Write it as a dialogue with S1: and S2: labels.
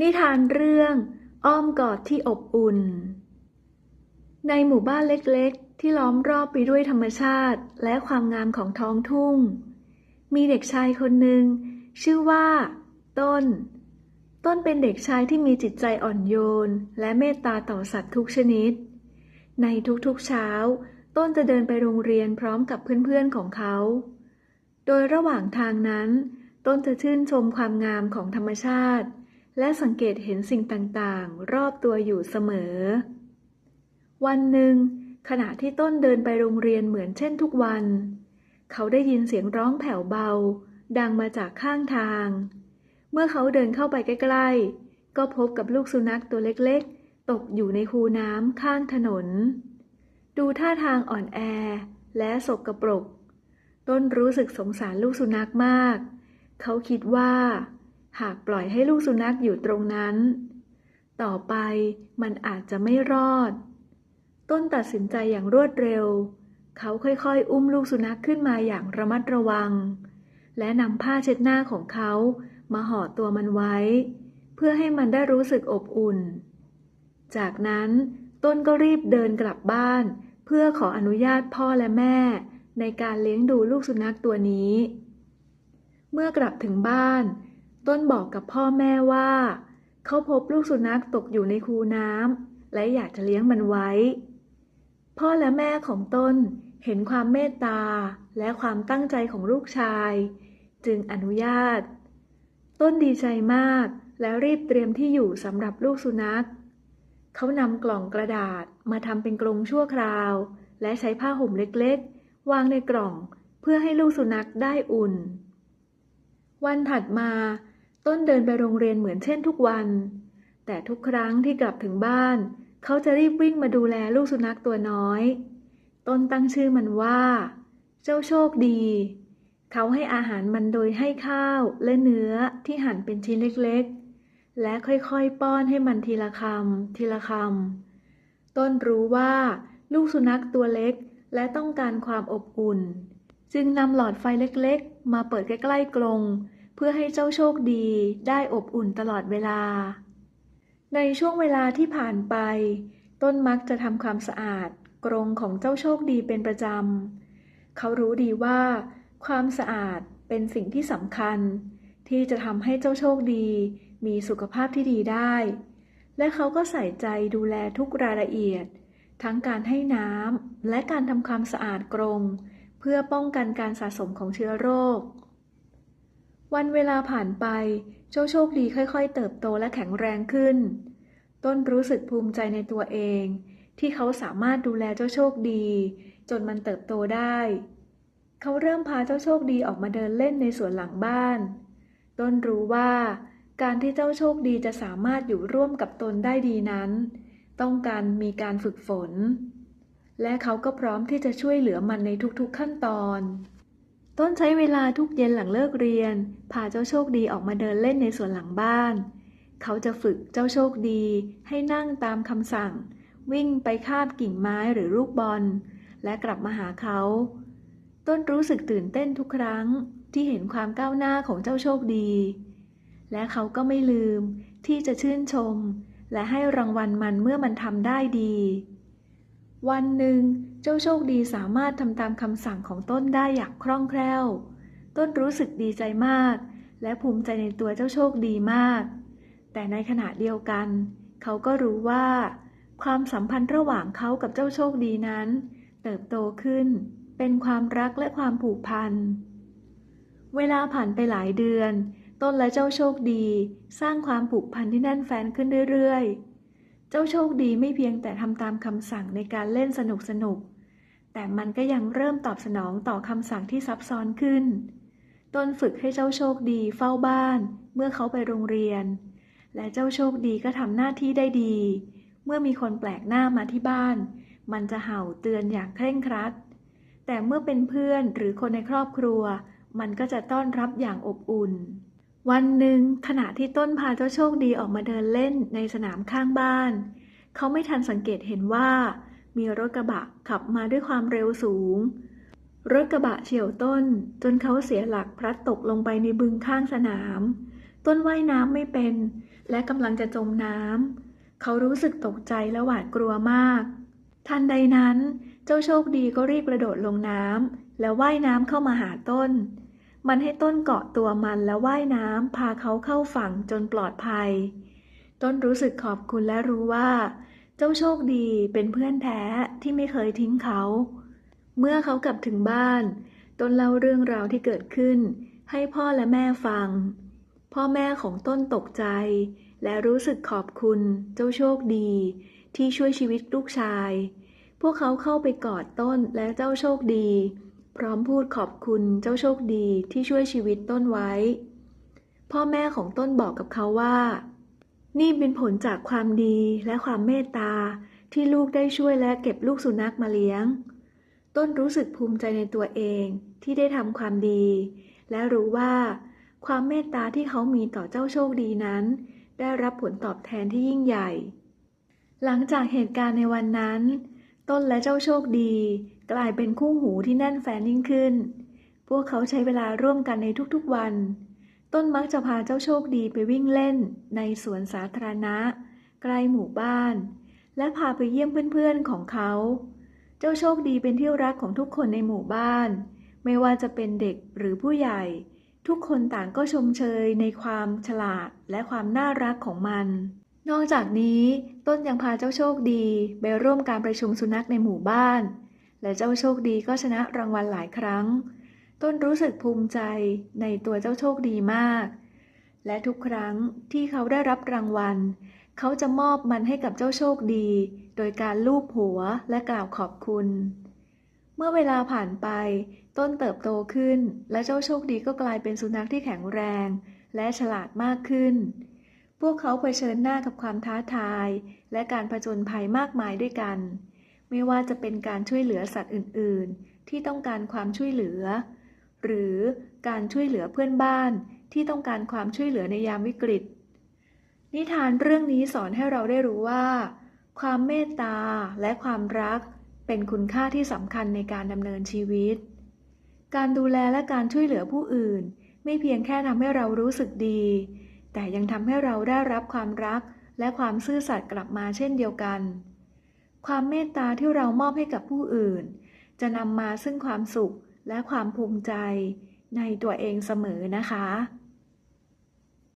S1: นิทานเรื่องอ้อมกอดที่อบอุ่น ในหมู่บ้านเล็กๆ ที่ล้อมรอบไปด้วยธรรมชาติและความงามของท้องทุ่ง มีเด็กชายคนหนึ่ง ชื่อว่า ต้น ต้นเป็นเด็กชายที่มีจิตใจอ่อนโยน และเมตตาต่อสัตว์ทุกชนิด ในทุกๆเช้า ต้นจะเดินไปโรงเรียนพร้อมกับเพื่อนๆของเขา โดยระหว่างทางนั้น ต้นจะชื่นชมความงามของธรรมชาติ และสังเกตเห็นสิ่งต่างๆ รอบตัวอยู่เสมอ วันหนึ่ง ขณะที่ต้นเดินไปโรงเรียนเหมือนเช่นทุกวัน เขาได้ยินเสียงร้องแผ่วเบา ดังมาจากข้างทาง เมื่อเขาเดินเข้าไปใกล้ๆ ก็พบกับลูกสุนัขตัวเล็กๆ ตกอยู่ในคูน้ำข้างถนน ดูท่าทางอ่อนแอและสกรปรก ต้นรู้สึกสงสารลูกสุนัขมาก เขาคิดว่า หากปล่อยให้ลูกสุนัขอยู่ตรงนั้น ต่อไปมันอาจจะไม่รอด ต้นตัดสินใจอย่างรวดเร็ว เขาค่อยๆ อุ้มลูกสุนัขขึ้นมาอย่างระมัดระวัง และนำผ้าเช็ดหน้าของเขามาห่อตัวมันไว้ เพื่อให้มันได้รู้สึกอบอุ่น จากนั้นต้นก็รีบเดินกลับบ้าน เพื่อขออนุญาตพ่อและแม่ ในการเลี้ยงดูลูกสุนัขตัวนี้ เมื่อกลับถึงบ้าน ต้นบอกกับพ่อแม่ว่า เขาพบลูกสุนัขตกอยู่ในคูน้ำและอยากจะเลี้ยงมันไว้ พ่อและแม่ของต้นเห็นความเมตตาและความตั้งใจของลูกชาย จึงอนุญาต ต้นดีใจมากแล้วรีบเตรียมที่อยู่สำหรับลูกสุนัข เขานำกล่องกระดาษมาทำเป็นกรงชั่วคราว และใช้ผ้าห่มเล็กๆ วางในกล่องเพื่อให้ลูกสุนัขได้อุ่น วันถัดมา ต้นเดินไปโรงเรียนเหมือนเช่นทุกวัน แต่ทุกครั้งที่กลับถึงบ้าน เขาจะรีบวิ่งมาดูแลลูกสุนัขตัวน้อย ต้นตั้งชื่อมันว่า เจ้าโชคดี เขาให้อาหารมันโดยให้ข้าวและเนื้อที่หั่นเป็นชิ้นเล็กๆ และค่อยๆป้อนให้มันทีละคำทีละคำต้นรู้ว่าลูกสุนัขตัวเล็กและต้องการความอบอุ่น จึงนำหลอดไฟเล็กๆ มาเปิดใกล้ๆกรง พื่อให้เจ้าโชคดีได้อบอุ่นตลอดเวลา ในช่วงเวลาที่ผ่านไป ต้นมักจะทำความสะอาด กรงของเจ้าโชคดีเป็นประจำ เขารู้ดีว่า ความสะอาดเป็นสิ่งที่สำคัญ ที่จะทำให้เจ้าโชคดี มีสุขภาพที่ดีได้ และเขาก็ใส่ใจดูแลทุกรายละเอียด ทั้งการให้น้ำและการทำความสะอาดกรง เพื่อป้องกันการสะสมของเชื้อโรค วันเวลาผ่านไป เจ้าโชคดีค่อยๆ เติบโตและแข็งแรงขึ้น ต้นรู้สึกภูมิใจในตัวเอง ที่เขาสามารถดูแลเจ้าโชคดี จนมันเติบโตได้ เขาเริ่มพาเจ้าโชคดีออกมาเดินเล่นในสวนหลังบ้าน ต้นรู้ว่าการที่เจ้าโชคดีจะสามารถอยู่ร่วมกับตนได้ดีนั้น ต้องการมีการฝึกฝน และเขาก็พร้อมที่จะช่วยเหลือมันในทุกๆขั้นตอน ต้นใช้เวลาทุกเย็นหลังเลิกเรียน พาเจ้าโชคดีออกมาเดินเล่นในสวนหลังบ้าน เขาจะฝึกเจ้าโชคดีให้นั่งตามคำสั่ง วิ่งไปคาบกิ่งไม้หรือลูกบอล และกลับมาหาเขา ต้นรู้สึกตื่นเต้นทุกครั้งที่เห็นความก้าวหน้าของเจ้าโชคดี และเขาก็ไม่ลืมที่จะชื่นชม และให้รางวัลมันเมื่อมันทำได้ดี วันหนึ่ง เจ้าโชคดีสามารถทำตามคำสั่งของต้นได้อย่างคล่องแคล่ว ต้นรู้สึกดีใจมาก และภูมิใจในตัวเจ้าโชคดีมาก แต่ในขณะเดียวกัน เขาก็รู้ว่า ความสัมพันธ์ระหว่างเขากับเจ้าโชคดีนั้น เติบโตขึ้น เป็นความรักและความผูกพัน เวลาผ่านไปหลายเดือน ต้นและเจ้าโชคดี สร้างความผูกพันที่แน่นแฟ้นขึ้นเรื่อยๆ เจ้าโชคดีไม่เพียงแต่ทำตามคำสั่งในการเล่นสนุกๆ แต่มันก็ยังเริ่มตอบสนองต่อคำสั่งที่ซับซ้อนขึ้นต้นฝึกให้เจ้าโชคดีเฝ้าบ้าน เมื่อเขาไปโรงเรียน และเจ้าโชคดีก็ทำหน้าที่ได้ดี เมื่อมีคนแปลกหน้ามาที่บ้าน มันจะเห่าเตือนอย่างเคร่งครัด แต่เมื่อเป็นเพื่อนหรือคนในครอบครัว มันก็จะต้อนรับอย่างอบอุ่น วันหนึ่งขณะที่ต้นพาเจ้าโชคดีออกมาเดินเล่นในสนามข้างบ้าน เขาไม่ทันสังเกตเห็นว่า มีรถกระบะขับมาด้วยความเร็วสูง รถกระบะเฉี่ยวต้น จนเขาเสียหลักพลัดตกลงไปในบึงข้างสนาม ต้นว่ายน้ำไม่เป็น และกำลังจะจมน้ำเขารู้สึกตกใจและหวาดกลัวมาก ทันใดนั้น เจ้าโชคดีก็รีบกระโดดลงน้ำแล้วว่ายน้ำเข้ามาหาต้น มันให้ต้นเกาะตัวมันแล้วว่ายน้ำพาเขาเข้าฝั่งจนปลอดภัย ต้นรู้สึกขอบคุณและรู้ว่า เจ้าโชคดีเป็นเพื่อนแท้ที่ไม่เคยทิ้งเขา เมื่อเขากลับถึงบ้าน ต้นเล่าเรื่องราวที่เกิดขึ้น ให้พ่อและแม่ฟัง พ่อแม่ของต้นตกใจ และรู้สึกขอบคุณเจ้าโชคดี ที่ช่วยชีวิตลูกชาย พวกเขาเข้าไปกอดต้นและเจ้าโชคดี พร้อมพูดขอบคุณเจ้าโชคดีที่ช่วยชีวิตต้นไว้ พ่อแม่ของต้นบอกกับเขาว่า นี่เป็นผลจากความดีและความเมตตาที่ลูกได้ช่วยและเก็บลูกสุนัขมาเลี้ยง ต้นรู้สึกภูมิใจในตัวเองที่ได้ทำความดี และรู้ว่า ความเมตตาที่เขามีต่อเจ้าโชคดีนั้น ได้รับผลตอบแทนที่ยิ่งใหญ่ หลังจากเหตุการณ์ในวันนั้น ต้นและเจ้าโชคดี กลายเป็นคู่หูที่แน่นแฟนยิ่งขึ้น พวกเขาใช้เวลาร่วมกันในทุกๆวัน ต้นมักจะพาเจ้าโชคดีไปวิ่งเล่นในสวนสาธารณะ ใกล้หมู่บ้าน และพาไปเยี่ยมเพื่อนๆของเขา เจ้าโชคดีเป็นที่รักของทุกคนในหมู่บ้าน ไม่ว่าจะเป็นเด็กหรือผู้ใหญ่ ทุกคนต่างก็ชมเชยในความฉลาดและความน่ารักของมัน นอกจากนี้ต้นยังพาเจ้าโชคดีไปร่วมการประชุมสุนัขในหมู่บ้าน และเจ้าโชคดีก็ชนะรางวัลหลายครั้ง ต้นรู้สึกภูมิใจในตัวเจ้าโชคดีมาก และทุกครั้งที่เขาได้รับรางวัล เขาจะมอบมันให้กับเจ้าโชคดี โดยการลูบหัวและกล่าวขอบคุณ เมื่อเวลาผ่านไป ต้นเติบโตขึ้น และเจ้าโชคดีก็กลายเป็นสุนัขที่แข็งแรง และฉลาดมากขึ้น พวกเขาเผชิญหน้ากับความท้าทาย และการผจญภัยมากมายด้วยกัน ไม่ว่าจะเป็นการช่วยเหลือสัตว์อื่น ๆ ที่ต้องการความช่วยเหลือ หรือการช่วยเหลือเพื่อนบ้านที่ต้องการความช่วยเหลือในยามวิกฤต นิทานเรื่องนี้สอนให้เราได้รู้ว่า ความเมตตาและความรักเป็นคุณค่าที่สำคัญในการดำเนินชีวิต การดูแลและการช่วยเหลือผู้อื่น ไม่เพียงแค่ทำให้เรารู้สึกดี แต่ยังทำให้เราได้รับความรักและความซื่อสัตย์กลับมาเช่นเดียวกัน ความเมตตาที่เรามอบให้กับผู้อื่น จะนำมาซึ่งความสุข และความภูมิใจในตัวเองเสมอนะคะ